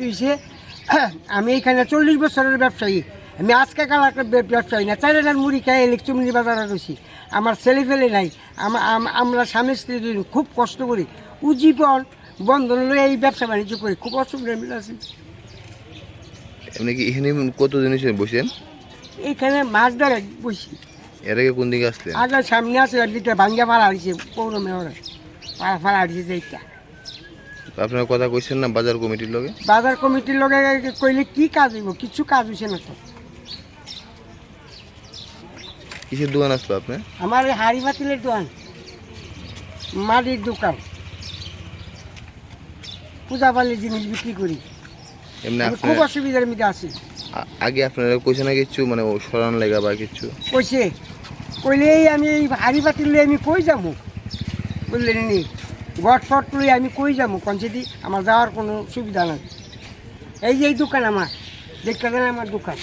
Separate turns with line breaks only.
হয়েছে আমি এখানে চল্লিশ বছরের ব্যবসায়ী। আমি আজকে কাল একটা ব্য- ব্যবসায়ী না চাইলেন মুড়ি খাই ইলেকট্রনিক বাজারে রয়েছি আমার ছেলে ফেলে নাই। আম- আমরা স্বামী স্ত্রী দুজন খুব কষ্ট করি। উজ্জীবন বন্ধন লয়ে এই ব্যবসা বাণিজ্য করি। খুব অসুবিধা মধ্যে আছি।
আপনি কি এখানে কতদিন বসেন?
এইখানে মাছ ধরে বসি।
এর আগে কোন দিকে আসলেন?
আগে সামনে আছে দিতে ভাঙ্গা ফালা হারিয়েছে পৌর মেয়রে। ফালা ফালা হারিয়েছে এইটা
আপনারা কথা কইছেন না বাজার কমিটির লগে?
বাজার কমিটির লগে কইলে কি কাজ হইব? কিছু কাজ হইছে না তো।
কিসের দোকান আসলো আপনার?
আমার হাড়ি পাতিলের দোকান। মাটির দোকান। পূজা পালির জিনিস বিক্রি করি।
এমনি
খুব অসুবিধার মধ্যে আছি।
আগে আপনারা কইছে না কিছু? মানে সরান লেগা বা কিছু?
কইছে কইলে এই আমি এই হাড়ি লই আমি কই যাব? বুঝলেন নি? গট ফট লই আমি কই যাব কনসিটি আমার যাওয়ার কোনো সুবিধা নাই। এই যে এই দোকান আমার দেখতে দেন আমার দোকান।